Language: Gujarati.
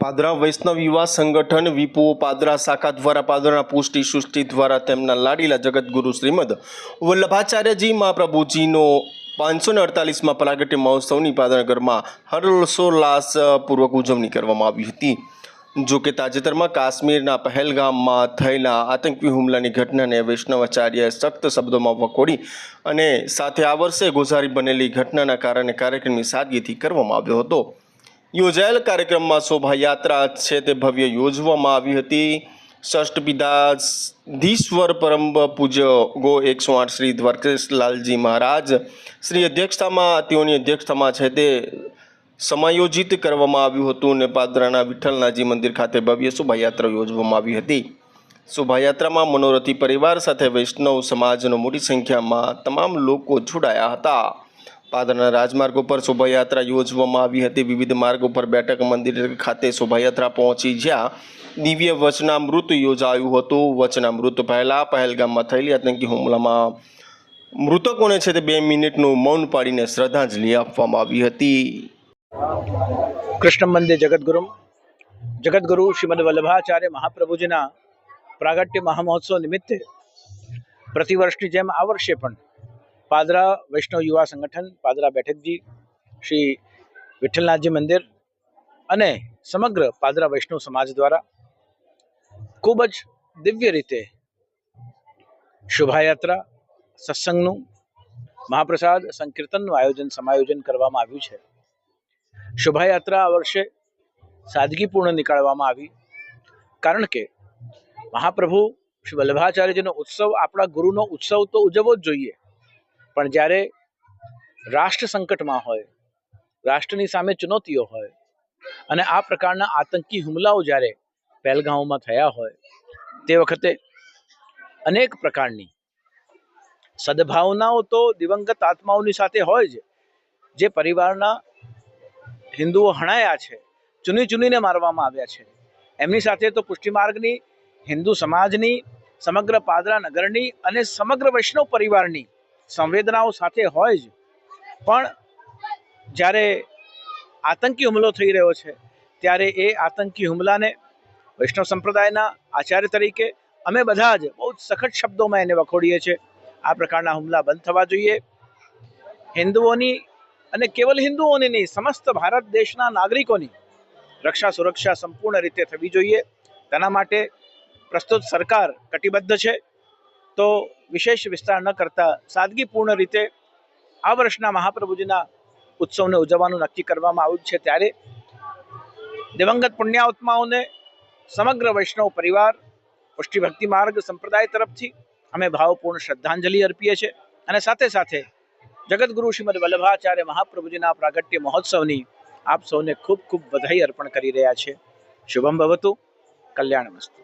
પાદરા વૈષ્ણવ યુવા સંગઠન વિપુઓ પાદરા શાખા દ્વારા પાદરાના પુષ્ટિ સૃષ્ટિ દ્વારા તેમના લાડીલા જગતગુરુ શ્રીમદ વલ્લભાચાર્યજી મહાપ્રભુજીનો પાંચસો ને અડતાલીસમાં પ્રાગટ્ય મહોત્સવની પાદરાનગરમાં હર્ષોલ્લાસપૂર્વક ઉજવણી કરવામાં આવી હતી. જો કે તાજેતરમાં કાશ્મીરના પહેલગામમાં થયેલા આતંકી હુમલાની ઘટનાને વૈષ્ણવાચાર્યએ સખ્ત શબ્દોમાં વખોડી અને સાથે આ વર્ષે ગોઝારી બનેલી ઘટનાના કારણે કાર્યક્રમની સાદગીથી કરવામાં આવ્યો હતો. યોજાયેલ કાર્યક્રમમાં શોભાયાત્રા છે તે ભવ્ય યોજવામાં આવી હતી. ષષ્ઠપિતાધીશ્વર પરમ પૂજ્ય ગો એકસો આઠ શ્રી દ્વારકેશલાલજી મહારાજ. શ્રી અધ્યક્ષતામાં, તેઓની અધ્યક્ષતામાં છે તે સમાયોજિત કરવામાં આવ્યું હતું અને પાદરાના વિઠ્ઠલનાજી મંદિર ખાતે ભવ્ય શોભાયાત્રા યોજવામાં આવી હતી. શોભાયાત્રામાં મનોરથી પરિવાર સાથે વૈષ્ણવ સમાજનો મોટી સંખ્યામાં તમામ લોકો જોડાયા હતા. પાદરના રાજમાર્ગ ઉપર શોભાયાત્રા યોજવામાં આવી હતી. વિવિધ માર્ગ ઉપર બેઠક મંદિર ખાતે શોભાયાત્રા પહોંચી જ્યાં દિવ્ય વચનામૃત યોજાયું હતું. વચનામૃત પહેલાં પહેલગામમાં થયેલી આતંકી હુમલામાં મૃતકોને છે તે બે મિનિટનું મૌન પાડીને શ્રદ્ધાંજલિ આપવામાં આવી હતી. કૃષ્ણ મંદિર જગતગુરુ જગતગુરુ શ્રીમદ વલ્લભાચાર્ય મહાપ્રભુજીના પ્રાગટ્ય મહામહોત્સવ નિમિત્તે પ્રતિવર્ષની જેમ આ વર્ષે પણ પાદરા વૈષ્ણવ યુવા સંગઠન, પાદરા બેઠકજી, શ્રી વિઠ્ઠલનાથજી મંદિર અને સમગ્ર પાદરા વૈષ્ણવ સમાજ દ્વારા ખૂબ જ દિવ્ય રીતે શોભાયાત્રા, સત્સંગનું મહાપ્રસાદ, સંકીર્તનનું આયોજન, સમાયોજન કરવામાં આવ્યું છે. શોભાયાત્રા આ વર્ષે સાદગીપૂર્ણ નીકાળવામાં આવી કારણ કે મહાપ્રભુ શ્રી વલ્લભાચાર્યજીનો ઉત્સવ આપણા ગુરુનો ઉત્સવ તો ઉજવવો જ જોઈએ. પણ જ્યારે રાષ્ટ્ર સંકટમાં હોય, રાષ્ટ્રની સામે ચુનૌતીઓ હોય અને આ પ્રકારના આતંકી હુમલાઓ જ્યારે પહેલગાંવમાં થયા હોય, તે વખતે અનેક પ્રકારની સદભાવનાઓ તો દિવંગત આત્માઓની સાથે હોય જ, જે પરિવારના હિન્દુઓ હણાયા છે, ચૂની ચૂનીને મારવામાં આવ્યા છે. એમની સાથે તો પુષ્ટિમાર્ગની, હિન્દુ સમાજની, સમગ્ર પાદરા નગરની અને સમગ્ર વૈષ્ણવ પરિવારની સંવેદનાઓ સાથે હોય જ. પણ જ્યારે આતંકી હુમલો થઈ રહ્યો છે, ત્યારે એ આતંકી હુમલાને વૈષ્ણવ સંપ્રદાયના આચાર્ય તરીકે અમે બધા જ બહુ સખત શબ્દોમાં એને વખોડીએ છીએ. આ પ્રકારના હુમલા બંધ થવા જોઈએ. હિન્દુઓની અને કેવલ હિન્દુઓની નહીં સમસ્ત ભારત દેશના નાગરિકોની રક્ષા સુરક્ષા સંપૂર્ણ રીતે થવી જોઈએ. તેના માટે પ્રસ્તુત સરકાર કટિબદ્ધ છે. તો વિશેષ વિસ્તાર ન કરતા સાદગીપૂર્ણ રીતે આ વર્ષના મહાપ્રભુજીના ઉત્સવને ઉજવવાનું નક્કી કરવામાં આવ્યું છે ત્યારે દિવંગત પુણ્યાત્માઓને સમગ્ર વૈષ્ણવ પરિવાર, પુષ્ટિભક્તિ માર્ગ સંપ્રદાય તરફથી અમે ભાવપૂર્ણ શ્રદ્ધાંજલિ અર્પીએ છીએ અને સાથે સાથે જગતગુરુ શ્રીમદ વલ્લભાચાર્ય મહાપ્રભુજીના પ્રાગટ્ય મહોત્સવની આપ સૌને ખૂબ ખૂબ બધાઈ અર્પણ કરી રહ્યા છે શુભમ ભવતુ, કલ્યાણ મસ્તુ